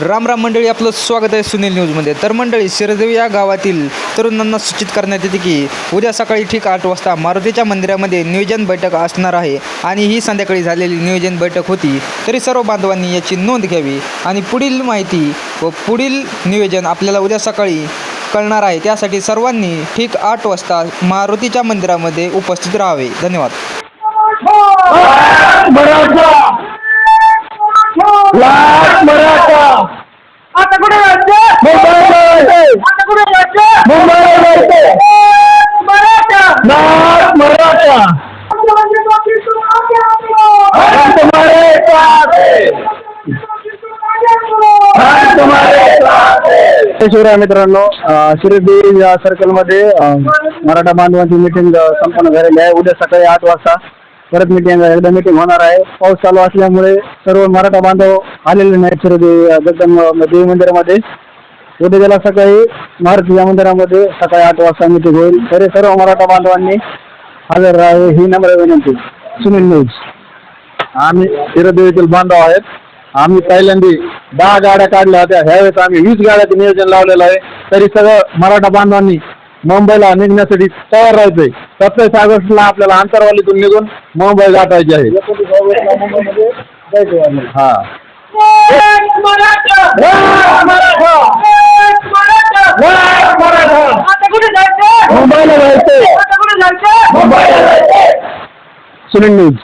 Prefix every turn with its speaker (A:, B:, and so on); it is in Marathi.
A: राम राम मंडळी आपलं स्वागत आहे सुनील न्यूजमध्ये. तर मंडळी शिरदेव या गावातील तरुणांना सूचित करण्यात येते की उद्या सकाळी ठीक आठ वाजता मारुतीच्या मंदिरामध्ये नियोजन बैठक असणार आहे आणि ही संध्याकाळी झालेली नियोजन बैठक होती. तरी सर्व बांधवांनी याची नोंद घ्यावी आणि पुढील माहिती व पुढील नियोजन आपल्याला उद्या सकाळी कळणार आहे. त्यासाठी सर्वांनी ठीक आठ वाजता मारुतीच्या मंदिरामध्ये उपस्थित राहावे. धन्यवाद.
B: मुंबईला जायचंय
C: मराठा.
B: लाख मराठा.
C: मुख्यमंत्री पाटील तुम आगे आओ
B: हम तुम्हारे साथ हैं. हम तुम्हारे साथ हैं. शिवराय मित्रांनो शिर्डी या सर्कलमध्ये मराठा बांधवांची मिटिंग संपन्न झालेली आहे. उद्या सकाळी आठ वाजता परत मिटिंग एकदा मिटिंग होणार आहे. पाऊस चालू असल्यामुळे सर्व मराठा बांधव आलेले नाहीत शिर्डी जगदंब देवी मंदिरामध्ये. उद्या त्याला सकाळी मारुती या मंदिरामध्ये सकाळी आठ वाजता मिटिंग होईल. तरी सर्व मराठा बांधवांनी हजर राहावे ही नम्र विनंती. सुनील न्यूज आम्ही शिरदेवीतील बांधव आहेत. आम्ही पहिल्यांदा दहा गाड्या काढल्या होत्या. ह्यावेळेस आम्ही वीस गाड्याचं नियोजन लावलेलं आहे. तरी सगळं मराठा बांधवांनी मुंबईला निघण्यासाठी तयार राहायचंय. सत्तावीस ऑगस्टला आपल्याला आंतरवालीतून निघून मुंबई गाठायची आहे. हा. मुंबईला जायचंय.
C: जायचं
B: मुंबईला जायचंय. सुनील न्यूज.